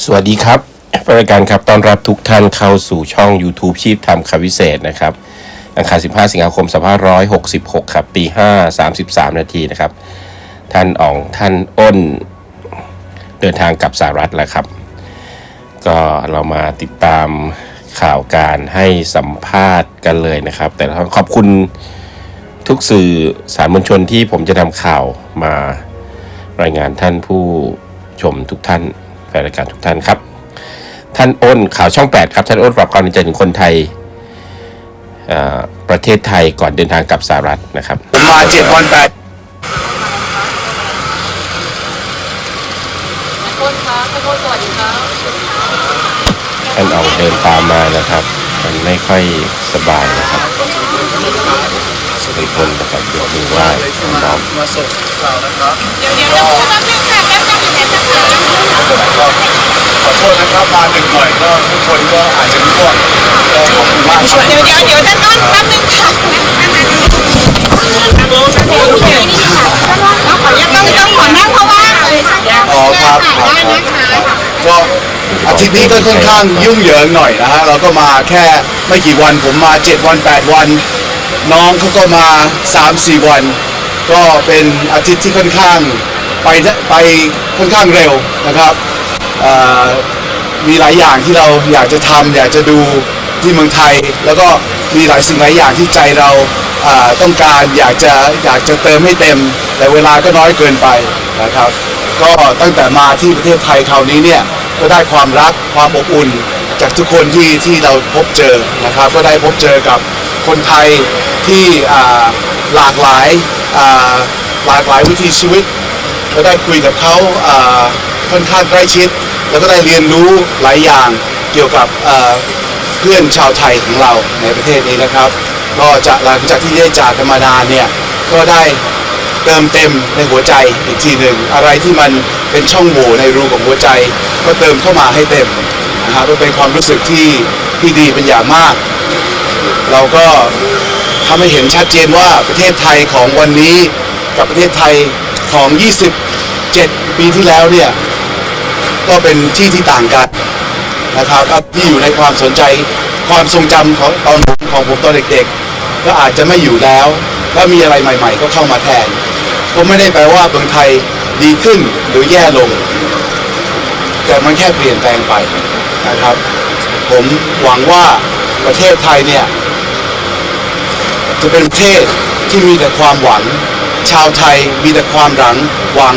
สวัสดีครับรายการครับต้อนรับทุกท่านเข้าสู่ช่อง YouTube ชีพทำคำวิเศษนะครับอังคาร 15 สิงหาคม 2566 ครับปี5 33 นาทีนะครับ ท่านอ่องท่านอ้นเดินทางกลับสหรัฐแล้วครับ ก็เรามาติดตามข่าวการให้สัมภาษณ์กันเลยนะครับ แต่ขอบคุณทุกสื่อสารมวลชนที่ผมจะนำข่าวมารายงานท่านผู้ชมทุกท่าน แฟนรายการทุกท่านครับ ท่านอ้นข่าวช่อง 8 ครับ ท่านอ้นฝากความในใจถึงคนไทยเอ่อประเทศไทยก่อนเดินทางกลับสหรัฐนะครับผมมาเจ็ดวันแปดโทษครับขอโทษสวัสดีครับท่านเอาเดินตามมานะครับ มันไม่ค่อยสบายนะครับเป็นคนนะครับยกมือไหว้น้อมมาส่งเรานะครับเดี๋ยวเดี๋ยวจะพูดแป๊บนึงค่ะ ก็ขอโทษนะครับมาดึกหน่อยก็ทุกคนก็อาจจะง่วงก็ขอบคุณมากคเดี๋ยวเดี๋ยวเดี๋ยวจะต้อนแป๊บนึงค่ะโอเคนี่ค่ะต้องขอยังต้องต้องขอนั่งเพราะว่าอ๋อครับครับได้ครับนะคะก็อาทิตย์นี้ก็ค่อนข้างยุ่งเหยิงหน่อยนะฮะเราก็มาแค่ไม่กี่วันผมมา 7 วัน 8 วัน น้องเขาก็มา 3-4 วัน ก็เป็นอาทิตย์ที่ค่อนข้าง ไปไปค่อนข้างเร็วนะครับมีหลายอย่างที่เราอยากจะทำอยากจะดูที่เมืองไทย แล้วก็มีหลายสิ่งหลายอย่างที่ใจเราต้องการอยากจะอยากจะเติมให้เต็ม แต่เวลาก็น้อยเกินไปนะครับ ก็ตั้งแต่มาที่ประเทศไทยคราวนี้เนี่ยก็ได้ความรักความอบอุ่น จากทุกคนที่ที่เราพบเจอนะครับ ก็ได้พบเจอกับคนไทยที่หลากหลายหลากหลายวิถีชีวิต ก็ได้คุยกับเขาค่อนข้างใกล้ชิด แล้วก็ได้เรียนรู้หลายอย่างเกี่ยวกับเพื่อนชาวไทยของเราในประเทศนี้นะครับ ก็จะหลังจากที่ได้จากกันมานานเนี่ยก็ได้เติมเต็มในหัวใจอีกทีหนึ่งอะไรที่มันเป็นช่องโหว่ในรูของหัวใจ ก็เติมเข้ามาให้เต็มนะครับเป็นความรู้สึกที่ที่ดีเป็นอย่างมาก เราก็ทำให้เห็นชัดเจนว่าประเทศไทยของวันนี้ กับประเทศไทยของ 27 ปีที่แล้วเนี่ย ก็เป็นที่ที่ต่างกันนะครับที่อยู่ในความสนใจความทรงจำของตอนของผมตอนเด็กๆ ก็อาจจะไม่อยู่แล้วแล้วมีอะไรใหม่ ๆ ก็เข้ามาแทน ก็ไม่ได้แปลว่าเมืองไทยดีขึ้นหรือแย่ลง แต่มันแค่เปลี่ยนแปลงไปนะครับ ผมหวังว่าประเทศไทยเนี่ย จะเป็นประเทศที่มีแต่ความหวัง ชาวไทยมีแต่ความหลังหวัง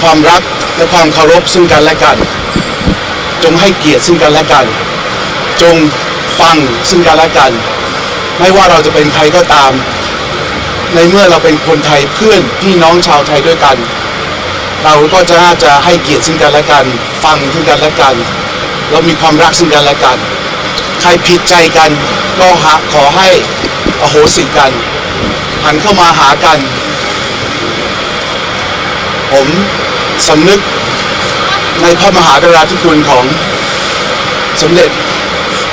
ความรักและความเคารพซึ่งกันและกัน จงให้เกียรติซึ่งกันและกัน จงฟังซึ่งกันและกัน ไม่ว่าเราจะเป็นใครก็ตาม ในเมื่อเราเป็นคนไทยเพื่อนพี่น้องชาวไทยด้วยกัน เราก็จะน่าจะให้เกียรติซึ่งกันและกัน ฟังซึ่งกันและกัน เรามีความรักซึ่งกันและกัน ใครผิดใจกันก็ขอให้อโหสิกันหันเข้ามาหากัน ผมสำนึกในพระมหากรุณาธิคุณของสมเด็จ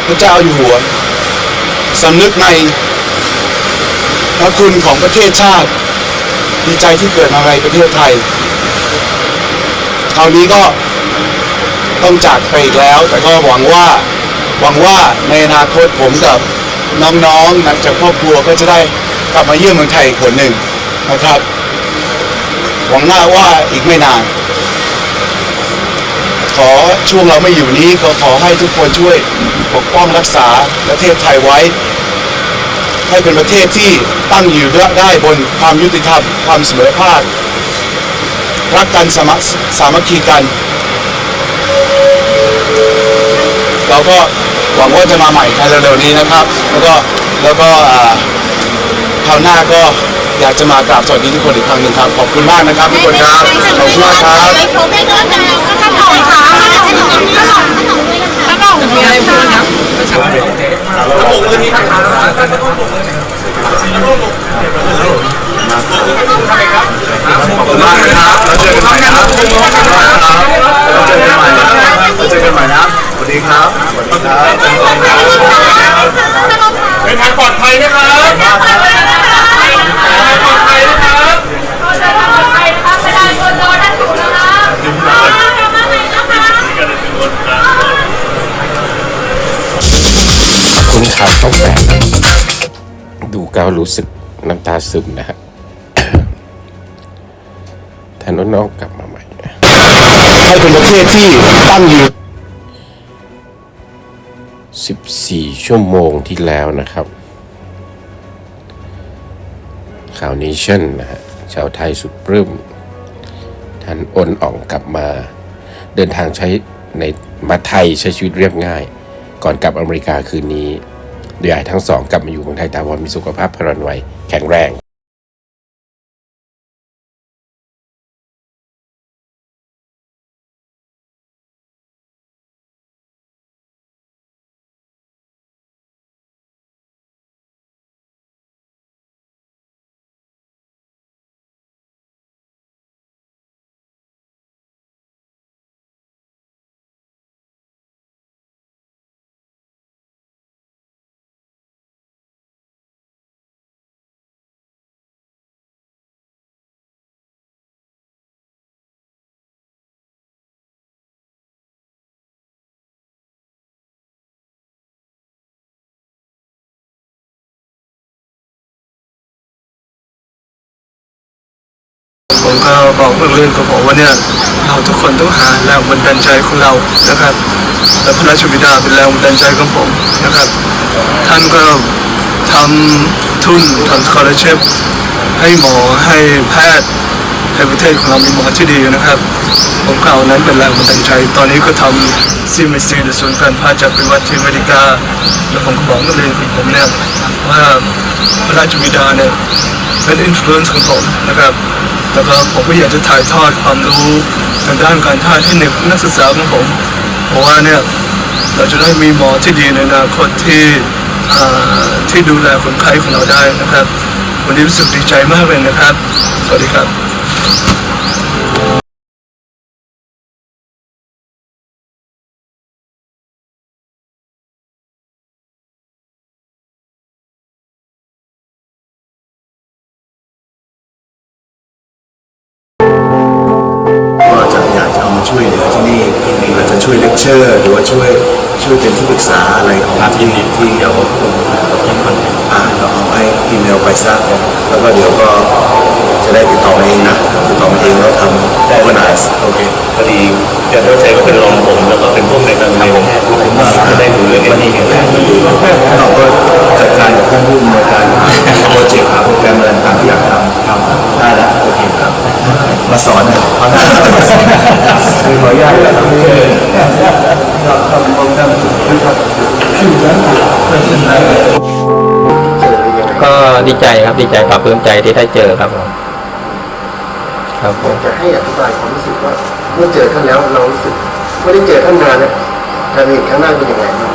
พระเจ้าอยู่หัวสำนึกในพระคุณของประเทศชาติ ดีใจที่เกิดมาในประเทศไทยคราวนี้ก็ต้องจากไปอีกแล้ว แต่ก็หวังว่าหวังว่าในอนาคตผมกับน้องๆนักจากครอบครัวก็จะได้กลับมาเยี่ยมเมืองไทยอีกคนหนึ่งนะครับ หวังหน้าว่าอีกไม่นาน ขอช่วงเราไม่อยู่นี้ก็ขอให้ทุกคนช่วยปกป้องรักษาประเทศไทยไว้ ให้เป็นประเทศที่ตั้งอยู่ได้บนความยุติธรรมความเสมอภาครักกันสามัคสามัคคีกัน เราก็หวังว่าจะมาใหม่ภายเร็วๆนี้นะครับ แล้วก็แล้วก็อ่าคราวหน้าก็ อยากจะมากราบสวัสดีทุกคนอีกครั้งหนึ่งครับ ขอบคุณมากนะครับทุกคนครับ ขอบคุณมากครับไม่ครบไม่ครบแล้วข้าวหอมค่ะข้าวหอมข้าวหอมข้าวหอมข้าวหอมมีอะไรพูดนะขอบคุณมากนะครับเราเจอกันใหม่นะครับขอบคุณมากครับเราเจอกันใหม่นะครับเราเจอกันใหม่นะสวัสดีครับสวัสดีครับเดินทางปลอดภัยนะครับ นี่ครับตกแต่ดูเการู้สึกน้ำตาซึมนะฮะถ้าน้องกลับมาใหม่ให้เป็นประเทศที่ตั้งอยู่ 14 ชั่วโมงที่แล้วนะครับ ชาวนี้เช่นนะฮะชาวไทยสุดปลื้มท่านอ้นอ่องกลับมา เดินทางใช้ในมาไทยใช้ชีวิตเรียบง่าย ก่อนกลับอเมริกาคืนนี้โดยทั้งสองกลับมาอยู่เมืองไทยตาวอนมีสุขภาพพลันไวแข็งแรง ผมก็บอกเพื่อนๆกับผมว่าเนี่ยเราทุกคนต้องหาแรงบันดาลใจของเรานะครับและพระราชบิดาเป็นแรงบันดาลใจของผมนะครับ ท่านก็ทำทุนทำสกอร์เชฟให้หมอให้แพทย์ให้ประเทศของเรามีหมอที่ดีนะครับ ผมก็เอานั้นเป็นแรงบันดาลใจ ตอนนี้ก็ทำซีมิซีหรือศูนย์การแพทย์จากวิวัฒน์ที่อเมริกา แล้วผมก็บอกนักเรียนของผมเนี่ยว่าพระราชบิดาเนี่ยเป็นอิ f ฟลูเอนซ์ของผมนะครับ แล้วก็ผมก็อยากจะถ่ายทอดความรู้ทางด้านการแพทย์ให้เด็กนักศึกษาของผม เพราะว่าเนี่ยเราจะได้มีหมอที่ดีในอนาคตที่ที่ดูแลคนไข้ของเราได้นะครับ วันนี้รู้สึกดีใจมากเลยนะครับ สวัสดีครับ ได้ดูเรื่องนี้กันแล้วเราก็จัดการกับท่านผู้อำนวยการโปรเจกต์หาโปรแกรมอะไรต่างๆที่อยากทำทำได้แล้วโอเคครับมาสอนนะคือขออนุญาตนะครับก็ดีใจครับดีใจปลาบปลื้มใจที่ได้เจอครับผมครับผมจะให้อธิบายความรู้สึกว่าเมื่อเจอท่านแล้วเรารู้สึกไม่ได้เจอท่านนานแล้วการเห็นครั้งหน้าเป็นยังไงบ้าง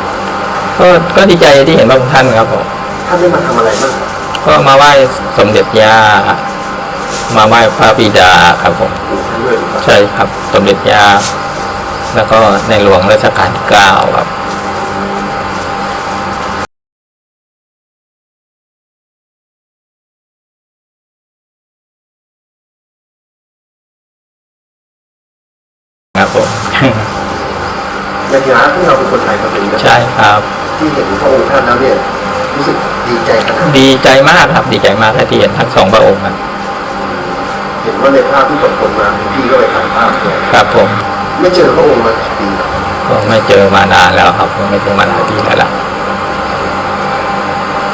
ก็ก็ดีใจที่เห็นพระองค์ท่านครับผมท่านได้มาทำอะไรบ้างก็มาไหว้สมเด็จย่ามาไหว้พระบิดาครับผมท่านด้วยหรือเปล่าใช่ครับสมเด็จย่าแล้วก็ในหลวงรัชกาลที่เก้าครับ ครับผม ในฐานะที่เราเป็นคนไทยคนหนึ่งนะใช่ครับ ที่เห็นพระองค์ท่านแล้วเนี่ยรู้สึกดีใจขนาดไหนดีใจมากครับดีใจมากที่เห็นทั้งสองพระองค์ครับเห็นว่าในภาพที่ปรากฏมาพี่ก็ไปถ่ายภาพด้วยครับผม ไม่เจอพระองค์มากี่ปีแล้วก็ไม่เจอมานานแล้วครับไม่เจอมาหลายปีแล้วล่ะ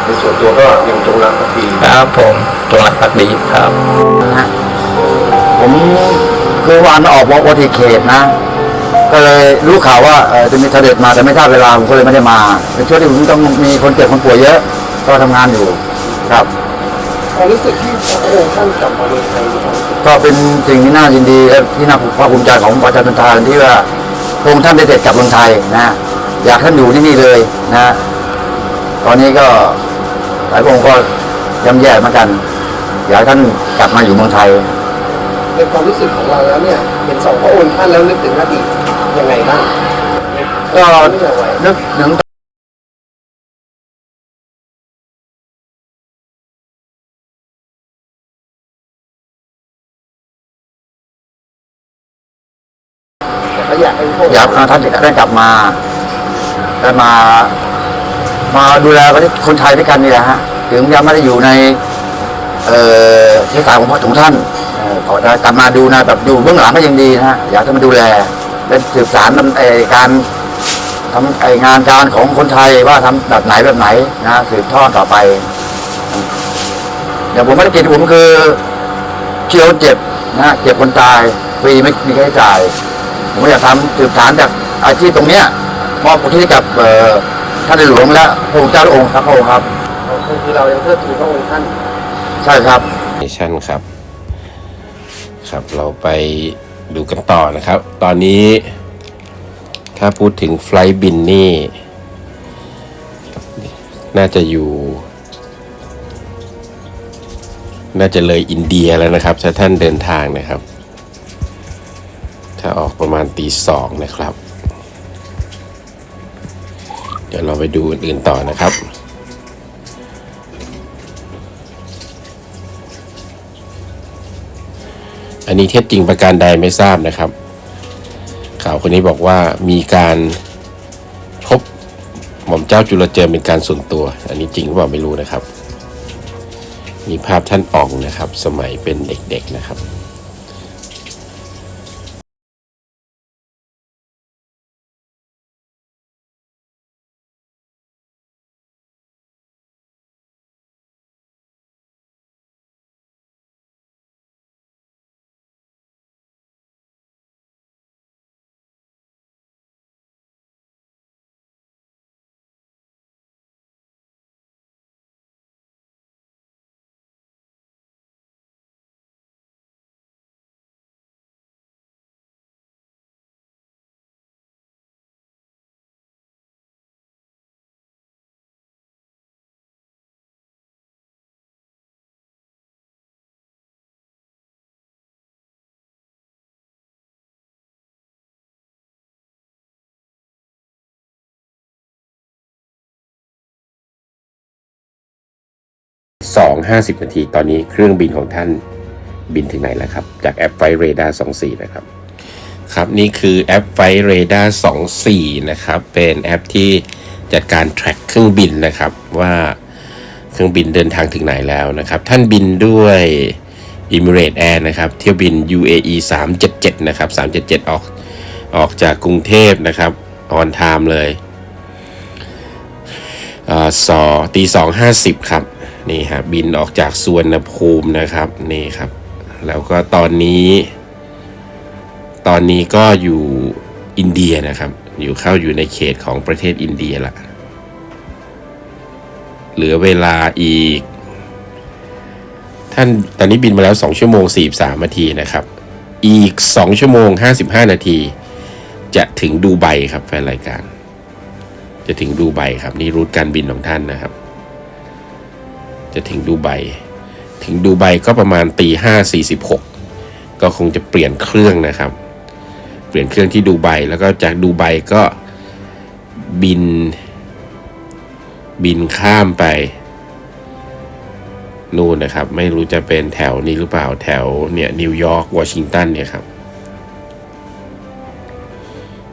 ในส่วนตัวก็ยังจงรักภักดีครับผมจงรักภักดีครับ ผมคือวันออกวอทีเขตนะ ก็เลยรู้ข่าวว่าเอ่อจะมีเสด็จมาแต่ไม่ทราบเวลาผมก็เลยไม่ได้มาในช่วงที่ผมต้องมีคนเจ็บคนป่วยเยอะ ก็ทำงานอยู่ครับ ความรู้สึกที่พระองค์ท่านกลับมาเมืองไทยมีความรู้สึกก็เป็นสิ่งที่น่ายินดีและที่น่าภาคภูมิใจของประชาชนไทยที่ว่าพระองค์ท่านได้เสด็จกลับเมืองไทยนะอยากท่านอยู่ที่นี่เลยนะตอนนี้ก็หลายพระองค์ก็ย่ำแย่เหมือนกัน อยากให้ท่านกลับมาอยู่เมืองไทย ในความรู้สึกของเราแล้วเนี่ยเห็นสองพระองค์ท่านแล้วนึกถึงอดีต ยังไงบ้างก็นึกถึงแต่ก็อยากให้พระองค์อยากให้ท่านได้กลับมาได้มา มาดูแลประเทศคนไทยด้วยกันนี่แหละฮะ ถึงยังไม่ได้อยู่ใน เอ่อเทศกาลของพระของท่านเอ่อขอได้กลับมาดูนะแบบดูเบื้องหลังก็ยังดีนะฮะอยากให้มาดูแล และสืบสารไอการทำไองานการของคนไทยว่าทำแบบไหนแบบไหนนะสืบทอดต่อไปอย่างผมไม่ได้กินผมคือเคียวเจ็บนะเจ็บคนตายฟรีไม่มีค่าใช้จ่าย ผมอยากทำสืบสารจากอาชีพตรงเนี้ยมอบทิศให้กับเออท่านในหลวงและพระองค์เจ้าพระองค์ครับพระองค์ครับคือเรายังเทิดทูนพระองค์ท่าน ใช่ครับเนชั่นครับ ครับเราไป ดูกันต่อนะครับ ตอนนี้ถ้าพูดถึงไฟล์บินนี่ น่าจะอยู่ น่าจะเลยอินเดียแล้วนะครับ ถ้าท่านเดินทางนะครับ ถ้าออกประมาณตีสองนะครับ เดี๋ยวเราไปดูอื่นๆต่อนะครับ อันนี้เท็จจริงประการใดไม่ทราบนะครับ ข่าวคนนี้บอกว่ามีการพบหม่อมเจ้าจุลเจิมเป็นการส่วนตัว อันนี้จริงหรือเปล่าไม่รู้นะครับ มีภาพท่านอ่องนะครับ สมัยเป็นเด็กๆนะครับ สองห้าสิบนาที ตอนนี้เครื่องบินของท่านบินถึงไหนแล้วครับ จากแอปไฟเรดาร์สองสี่นะครับ ครับนี่คือแอปไฟเรดาร์สองสี่นะครับ เป็นแอปที่จัดการ track เครื่องบินนะครับว่าเครื่องบินเดินทางถึงไหนแล้วนะครับ ท่านบินด้วย e m i r a t e Air นะครับ เที่ยวบิน UAE 377 นะครับ 377 ออกออกจากกรุงเทพนะครับออนไทม์เลยอ่าสอตีสองห้าสิบครับ นี่ฮะบินออกจากสวนภูมินะครับนี่ครับ แล้วก็ตอนนี้ ตอนนี้ก็อยู่อินเดียนะครับ อยู่เข้าอยู่ในเขตของประเทศอินเดียละเหลือเวลาอีก ท่านตอนนี้บินมาแล้ว 2 ชั่วโมง 43 นาทีนะครับ อีก 2 ชั่วโมง 55 นาที จะถึงดูไบครับแฟนรายการ จะถึงดูไบครับ นี่รูทการบินของท่านนะครับ จะถึงดูไบถึงดูไบก็ประมาณตีห้าสี่สิบหกก็คงจะเปลี่ยนเครื่องนะครับ เปลี่ยนเครื่องที่ดูไบแล้วก็จากดูไบก็บิน บินข้ามไป นู่นนะครับ ไม่รู้จะเป็นแถวนี้หรือเปล่าแถวเนี่ยนิวยอร์กวอชิงตันเนี่ยครับ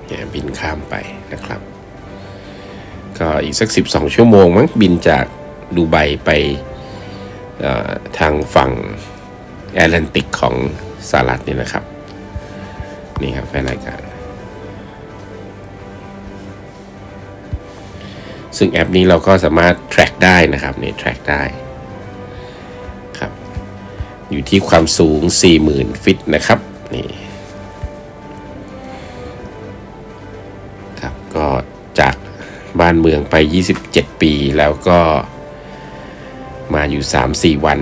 เนี่ยบินข้ามไปนะครับ ก็อีกสัก 12 ชั่วโมงมั้งบินจาก ดูไบไปทางฝั่งแอตแลนติกของสหรัฐนี่นะครับ นี่ครับแฟนรายการ ซึ่งแอปนี้เราก็สามารถ track ได้นะครับนี่ track ได้ครับอยู่ที่ความสูง 40,000 ฟิตนะครับนี่ครับก็จากบ้านเมืองไป 27 ปีแล้วก็ มาอยู่ 3-4 วัน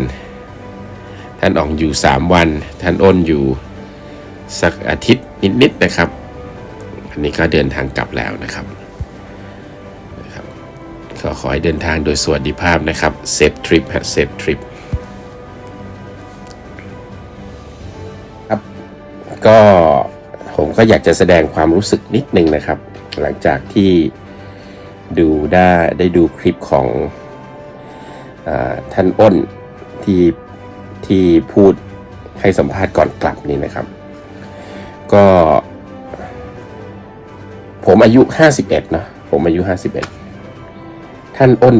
ท่านอองอยู่ 3 วัน ท่านอ้นอยู่สักอาทิตย์นิดๆนะครับ อันนี้ก็เดินทางกลับแล้วนะครับนะครับขอขอให้เดินทางโดยสวัสดิภาพนะครับเซฟทริปฮะเซฟทริปครับก็ผมก็อยากจะแสดงความรู้สึกนิดนึงนะครับ หลังจากที่ดูได้ได้ดูคลิปของ ท่านอ้นที่ที่พูดให้สัมภาษณ์ก่อนกลับนี่นะครับ ก็ ผมอายุ 51เนะผมอายุ 51 ท่านอ้น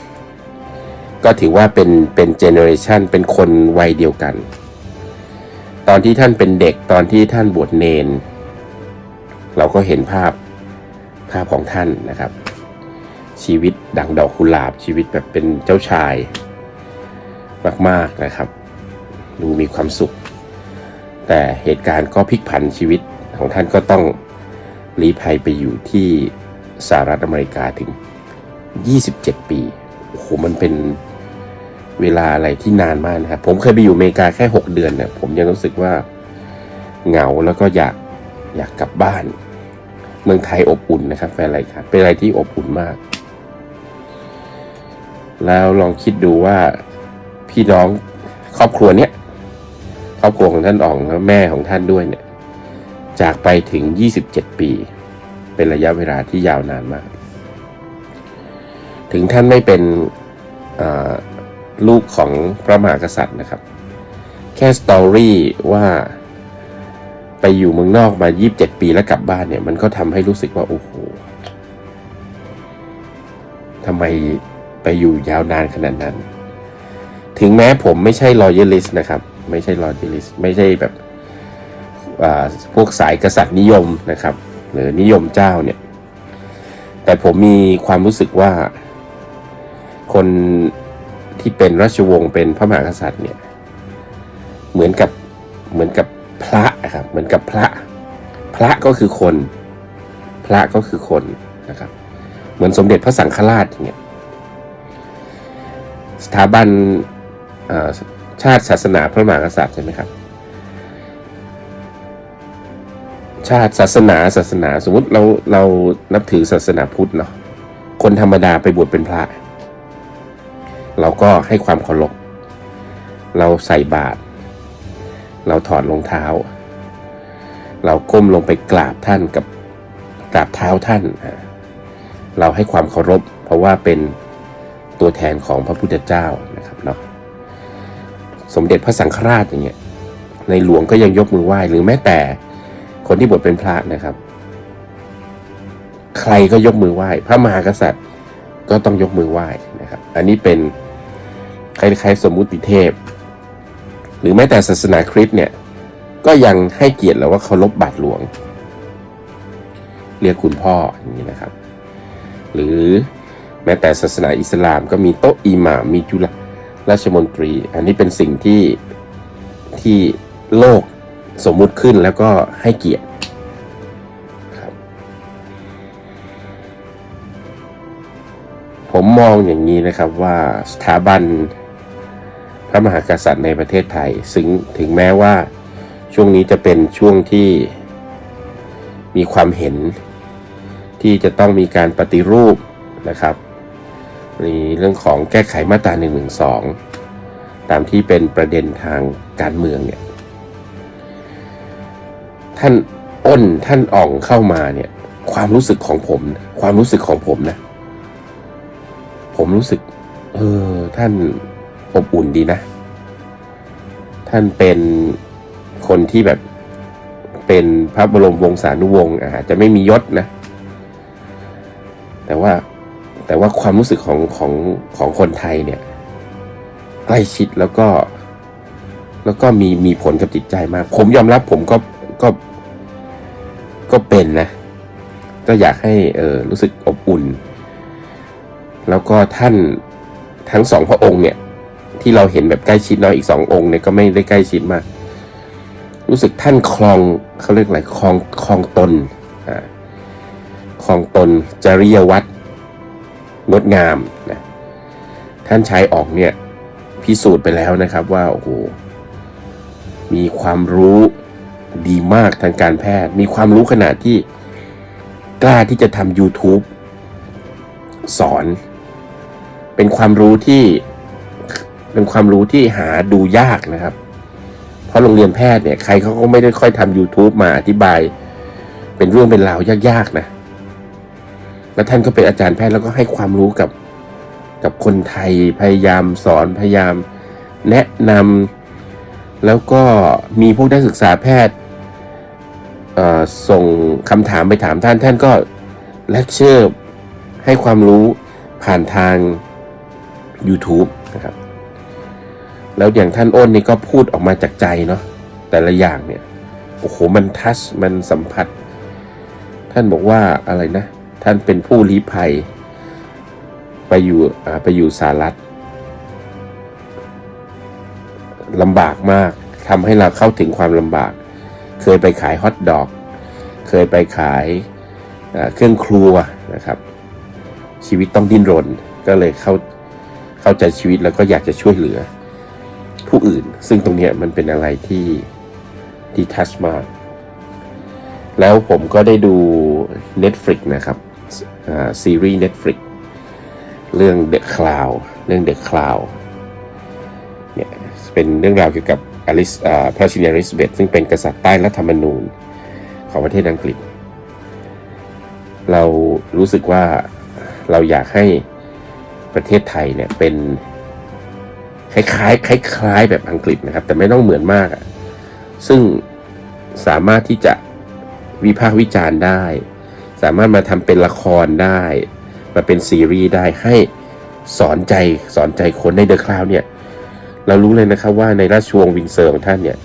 42 ก็ถือว่าเป็นเป็นเจเนอเรชันเป็นคนวัยเดียวกัน ตอนที่ท่านเป็นเด็กตอนที่ท่านบวชเนน เราก็เห็นภาพภาพของท่านนะครับ ชีวิตดังดอกกุหลาบชีวิตแบบเป็นเจ้าชาย มากๆนะครับ ดูมีความสุข แต่เหตุการณ์ก็พลิกผันชีวิตของท่านก็ต้องลี้ภัยไปอยู่ที่สหรัฐอเมริกาถึง 27 ปีโอ้โหมันเป็นเวลาอะไรที่นานมากนะครับ ผมเคยไปอยู่อเมริกาแค่ 6 เดือนเนี่ยผมยังรู้สึกว่าเหงาแล้วก็อยากอยากกลับบ้าน เมืองไทยอบอุ่นนะครับแฟนรายการเป็นอะไรที่อบอุ่นมาก แล้วลองคิดดูว่าพี่น้องครอบครัวเนี้ยครอบครัวของท่านอ่องและแม่ของท่านด้วยเนี่ย จากไปถึง 27 ปี เป็นระยะเวลาที่ยาวนานมาก ถึงท่านไม่เป็นลูกของพระมหากษัตริย์นะครับ แค่สตอรี่ว่าไปอยู่เมืองนอกมา 27 ปีแล้วกลับบ้านเนี่ย มันก็ทำให้รู้สึกว่า โอ้โหทำไม ไปอยู่ยาวนานขนาดนั้น ถึงแม้ผมไม่ใช่ loyalist นะครับ ไม่ใช่ loyalist ไม่ใช่แบบพวกสายกษัตริย์นิยมนะครับ หรือนิยมเจ้าเนี่ย แต่ผมมีความรู้สึกว่า คนที่เป็นราชวงศ์เป็นพระมหากษัตริย์เนี่ย เหมือนกับเหมือนกับพระอะครับ เหมือนกับพระ พระก็คือคน พระก็คือคนนะครับ เหมือนสมเด็จพระสังฆราชอย่างเงี้ย สถาบันชาติศาสนาพระมหากษัตริย์ใช่ไหมครับ ชาติศาสนาศาสนาสมมติเราเรานับถือศาสนาพุทธเนาะคนธรรมดาไปบวชเป็นพระ เราก็ให้ความเคารพเราใส่บาตรเราถอดรองเท้า เราก้มลงไปกราบท่านกับกราบเท้าท่าน เราให้ความเคารพเพราะว่าเป็น ตัวแทนของพระพุทธเจ้านะครับเนาะสมเด็จพระสังฆราชอย่างเงี้ยในหลวงก็ยังยกมือไหว้หรือแม้แต่คนที่บวชเป็นพระนะครับ ใครก็ยกมือไหว้ พระมหากษัตริย์ก็ต้องยกมือไหว้นะครับ อันนี้เป็นคล้ายๆสมมุติเทพ หรือแม้แต่ศาสนาคริสต์เนี่ยก็ยังให้เกียรติแล้วว่าเคารพบาทหลวง เรียกคุณพ่ออย่างนี้นะครับ หรือ ม้แต่ศาสนาอิสลามก็มีโต๊ะอิหม่ามมีจุลราชมนตรี อันนี้เป็นสิ่งที่ที่โลกสมมุติขึ้นแล้วก็ให้เกียรติครับผมมองอย่างนี้นะครับว่าสถาบันพระมหากษัตริย์ในประเทศไทย ซึ่งถึงแม้ว่าช่วงนี้จะเป็นช่วงที่มีความเห็นที่จะต้องมีการปฏิรูปนะครับ ในเรื่องของแก้ไขมาตรา1นึตามที่เป็นประเด็นทางการเมืองเนี่ยท่านอ้นท่านอ่องเข้ามาเนี่ยความรู้สึกของผม ความรู้สึกของผมนะ ผมรู้สึก เออ ท่านอบอุ่นดีนะ ท่านเป็นคนที่แบบเป็นพระบรมวงศานุวงศ์อาจจะไม่มียศนะ แต่ว่า แต่ว่าความรู้สึกของของของคนไทยเนี่ยใกล้ชิดแล้วก็ แล้วก็มีมีผลกับจิตใจมาก ผมยอมรับผมก็ก็ก็เป็นนะ ก็อยากให้เออรู้สึกอบอุ่น แล้วก็ท่านทั้งสองพระองค์เนี่ย ที่เราเห็นแบบใกล้ชิดเนาะอีกสององค์เนี่ยก็ไม่ได้ใกล้ชิดมาก รู้สึกท่านคลองเขาเรียกอะไรคลองคลองตนอ่าคลองตนจริยวัตร งดงามนะท่านชายออกเนี่ยพิสูจน์ไปแล้วนะครับว่าโอ้โหมีความรู้ดีมากทางการแพทย์ มีความรู้ขนาดที่กล้าที่จะทำ YouTube สอน เป็นความรู้ที่เป็นความรู้ที่หาดูยากนะครับ เพราะโรงเรียนแพทย์เนี่ยใครเขาก็ไม่ได้ค่อยทำ YouTube มาอธิบาย เป็นเรื่องเป็นราวยากๆนะ แล้วท่านก็เป็นอาจารย์แพทย์แล้วก็ให้ความรู้กับกับคนไทยพยายามสอนพยายามแนะนำแล้วก็มีพวกนักศึกษาแพทย์ส่งคำถามไปถามท่านท่านก็เลคเชอร์ให้ความรู้ผ่านทาง YouTube นะครับ แล้วอย่างท่านอ้นนี่ก็พูดออกมาจากใจเนาะแต่ละอย่างเนี่ย โอ้โห มันทัชมันสัมผัส ท่านบอกว่าอะไรนะ ท่านเป็นผู้ลี้ภัย ไปอยู่ไปอยู่สหรัฐลำบากมากทำให้เราเข้าถึงความลำบาก เคยไปขายฮอทดอก เคยไปขายเครื่องครัวนะครับ ชีวิตต้องดิ้นรนก็เลยเข้าเข้าใจชีวิตแล้วก็อยากจะช่วยเหลือ ผู้อื่น ซึ่งตรงนี้มันเป็นอะไรที่ที่ทัชมาก แล้วผมก็ได้ดู Netflix นะครับ ซีรีส์ Netflix เรื่อง The Cloud เรื่อง The Cloud เนี่ยเป็นเรื่องราวเกี่ยวกับอลิสพระชินีอลิซเบธซึ่งเป็นกษัตริย์ใต้รัฐธรรมนูญของประเทศอังกฤษ เรารู้สึกว่าเราอยากให้ประเทศไทยเนี่ยเป็นคล้ายๆคล้ายๆแบบอังกฤษนะครับ แต่ไม่ต้องเหมือนมาก ซึ่งสามารถที่จะวิพากษ์วิจารณ์ได้ สามารถมาทำเป็นละครได้ มาเป็นซีรีส์ได้ให้สอนใจสอนใจคนในเดอะคลาวเนี่ย เรารู้เลยนะครับว่าในราชวงศ์วินเซอร์ของท่านเนี่ย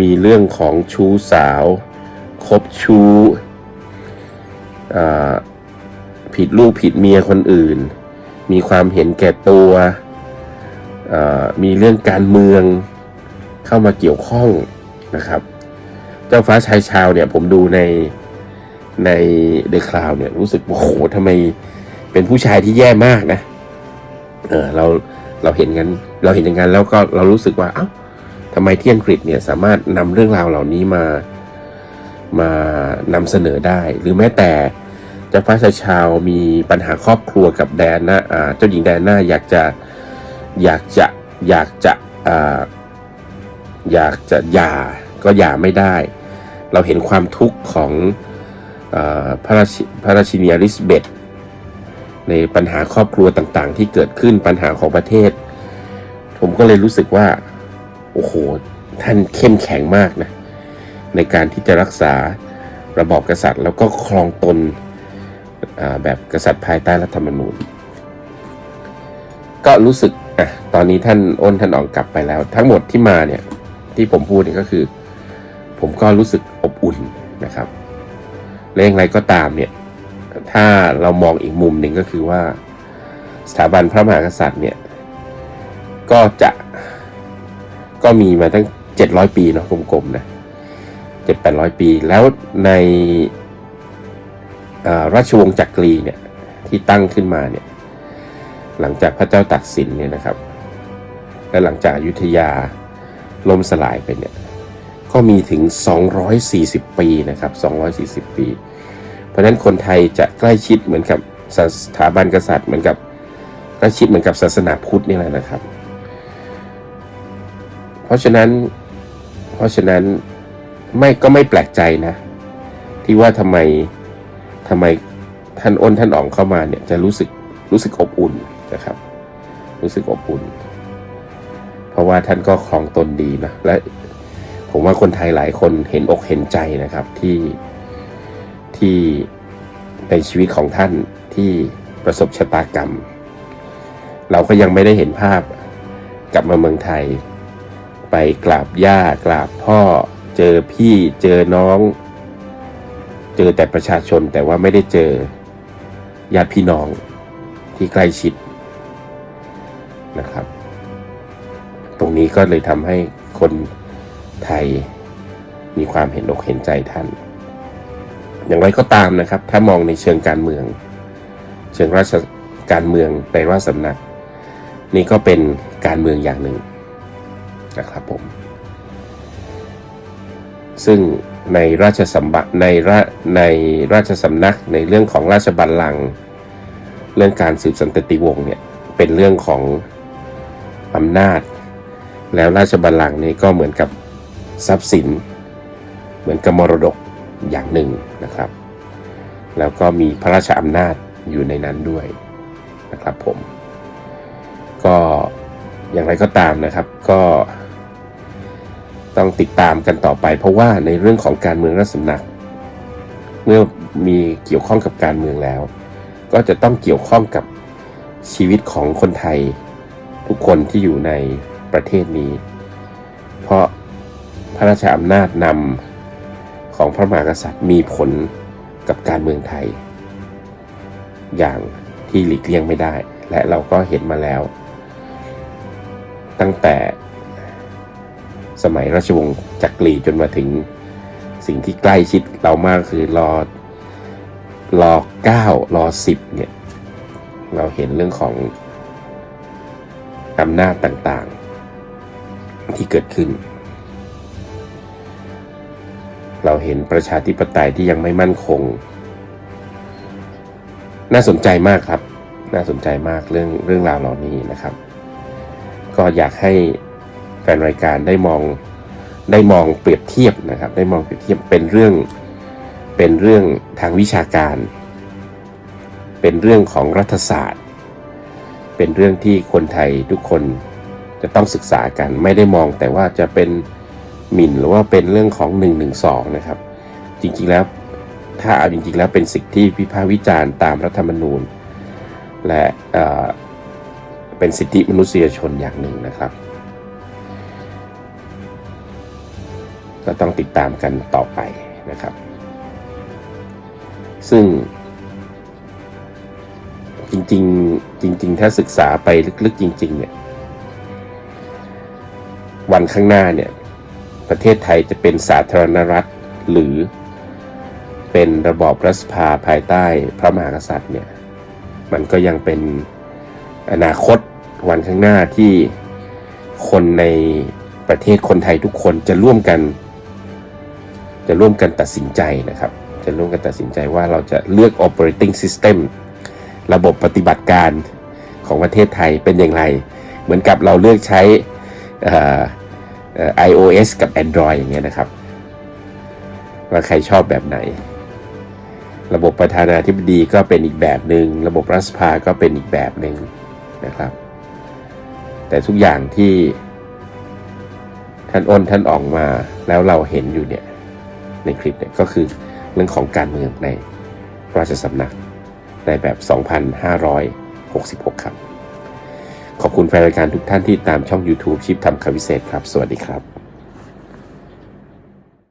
มีเรื่องของชู้สาวคบชู้ผิดลูกผิดเมียคนอื่น มีความเห็นแก่ตัวมีเรื่องการเมืองเข้ามาเกี่ยวข้องนะครับ เจ้าฟ้าชายชาวเนี่ยผมดูใน ในเดอะคลาวเนี่ยรู้สึกโอ้โหทำไมเป็นผู้ชายที่แย่มากนะ เออเราเราเห็นกันเราเห็นอย่างนั้นแล้วก็เรารู้สึกว่าเอ้าทำไมที่อังกฤษเนี่ยสามารถนำเรื่องราวเหล่านี้มามานำเสนอได้ หรือแม้แต่เจ้าฟ้าชายชาวมีปัญหาครอบครัวกับแดนนะอ่าเจ้าหญิงแดนน่าอยากจะอยากจะอยากจะอ่าอยากจะหย่าก็หย่าไม่ได้ เราเห็นความทุกข์ของ พระราชิพระราชินีอลิซเบธในปัญหาครอบครัวต่างๆ ที่เกิดขึ้นปัญหาของประเทศ ผมก็เลยรู้สึกว่า โอ้โห ท่านเข้มแข็งมากนะ ในการที่จะรักษาระบอบกษัตริย์ แล้วก็ครองตนแบบกษัตริย์ภายใต้รัฐธรรมนูญ ก็รู้สึกอะตอนนี้ท่านอ้นท่านออกกลับไปแล้ว ทั้งหมดที่มาเนี่ยที่ผมพูดเนี่ยก็คือ ผมก็รู้สึกอบอุ่นนะครับ และอย่างไรก็ตามเนี่ยถ้าเรามองอีกมุมหนึ่งก็คือว่าสถาบันพระมหากษัตริย์เนี่ยก็จะก็มีมาตั้งเจ็ดร้อยปีเนาะกลมๆนะเจ็ดแปดร้อยปี แล้วในราชวงศ์จักรีเนี่ยที่ตั้งขึ้นมาเนี่ยหลังจากพระเจ้าตากสินเนี่ยนะครับ และหลังจากอยุธยาล่มสลายไปเนี่ย ก็มีถึง 240 ปีนะครับ 240 ปี เพราะนั้นคนไทยจะใกล้ชิดเหมือนกับสถาบันกษัตริย์เหมือนกับใกล้ชิดเหมือนกับศาสนาพุทธนี่แหละนะครับ เพราะฉะนั้นเพราะฉะนั้นไม่ก็ไม่แปลกใจนะ ที่ว่าทำไมทำไมท่านอ้นท่านอ๋องเข้ามาเนี่ยจะรู้สึกรู้สึกอบอุ่นนะครับ รู้สึกอบอุ่น เพราะว่าท่านก็คลองตนดีนะและ ผมว่าคนไทยหลายคนเห็นอกเห็นใจนะครับที่ที่ในชีวิตของท่านที่ประสบชะตากรรม เราก็ยังไม่ได้เห็นภาพกลับมาเมืองไทย ไปกราบย่ากราบพ่อเจอพี่เจอน้อง เจอแต่ประชาชนแต่ว่าไม่ได้เจอญาติพี่น้องที่ใกล้ชิดนะครับ ตรงนี้ก็เลยทำให้คน ไทย มีความเห็นอกเห็นใจท่าน อย่างไรก็ตามนะครับ ถ้ามองในเชิงการเมือง เชิงราชการเมืองในราชสำนัก นี่ก็เป็นการเมืองอย่างหนึ่งนะครับผม ซึ่งในราชสัมบัติในราในราชสำนักในเรื่องของราชบัลลังก์เรื่องการสืบสันตติวงศ์เนี่ยเป็นเรื่องของอำนาจ แล้วราชบัลลังก์นี่ก็เหมือนกับ ทรัพย์สิน เหมือนกับมรดกอย่างหนึ่งนะครับ แล้วก็มีพระราชอำนาจอยู่ในนั้นด้วยนะครับผม ก็อย่างไรก็ตามนะครับก็ต้องติดตามกันต่อไป เพราะว่าในเรื่องของการเมืองรัฐสำนัก เมื่อมีเกี่ยวข้องกับการเมืองแล้ว ก็จะต้องเกี่ยวข้องกับชีวิตของคนไทย ทุกคนที่อยู่ในประเทศนี้ เพราะ ระราชอำนาจนำของพระมหากษัตริย์มีผลกับการเมืองไทย อย่างที่หลีกเลี่ยงไม่ได้ และเราก็เห็นมาแล้ว ตั้งแต่สมัยราชวงศ์จักรีจนมาถึงสิ่งที่ใกล้ชิดเรามากคือรอรอเก้ารอสิบเนี่ยเราเห็นเรื่องของอำนาจต่างๆ ที่เกิดขึ้น เราเห็นประชาธิปไตยที่ยังไม่มั่นคง น่าสนใจมากครับ น่าสนใจมากเรื่องเรื่องราวเหล่านี้นะครับ ก็อยากให้แฟนรายการได้มองได้มองเปรียบเทียบนะครับ ได้มองเปรียบเทียบเป็นเรื่องเป็นเรื่องทางวิชาการ เป็นเรื่องของรัฐศาสตร์ เป็นเรื่องที่คนไทยทุกคนจะต้องศึกษากัน ไม่ได้มองแต่ว่าจะเป็น หมิ่นหรือว่าเป็นเรื่องของ1นึนะครับ จริงๆแล้วถ้าเอาจริงๆ แล้วเป็นสิ่งที่พิพากษ์วิจารณ์ตามรัฐธรรมนูญ และเเป็นสิทธิมนุษยชนอย่างหนึ่งนะครับ ก็ต้องติดตามกันต่อไปนะครับ ซึ่งจริงๆจริง ๆ ถ้าศึกษาไปลึกๆจริง ๆ เนี่ย วันข้างหน้าเนี่ย ประเทศไทยจะเป็นสาธารณรัฐ หรือเป็นระบอบรัฐสภาภายใต้พระมหากษัตริย์เนี่ยมันก็ยังเป็นอนาคตวันข้างหน้าที่คนในประเทศคนไทยทุกคนจะร่วมกัน จะร่วมกันตัดสินใจนะครับ จะร่วมกันตัดสินใจว่าเราจะเลือก operating system ระบบปฏิบัติการของประเทศไทยเป็นอย่างไร เหมือนกับเราเลือกใช้ iOS กับ Android อย่างเงี้ยนะครับ ว่าใครชอบแบบไหน ระบบประธานาธิบดีก็เป็นอีกแบบหนึ่งระบบรัฐสภาก็เป็นอีกแบบหนึ่งนะครับ แต่ทุกอย่างที่ท่านอ้นท่านออกมาแล้วเราเห็นอยู่เนี่ยในคลิปเนี่ยก็คือเรื่องของการเมืองในราชสำนักในแบบ 2566 ครับ ขอบคุณแฟนรายการทุกท่านที่ตามช่อง YouTube ชิปทำคำวิเศษครับ สวัสดีครับ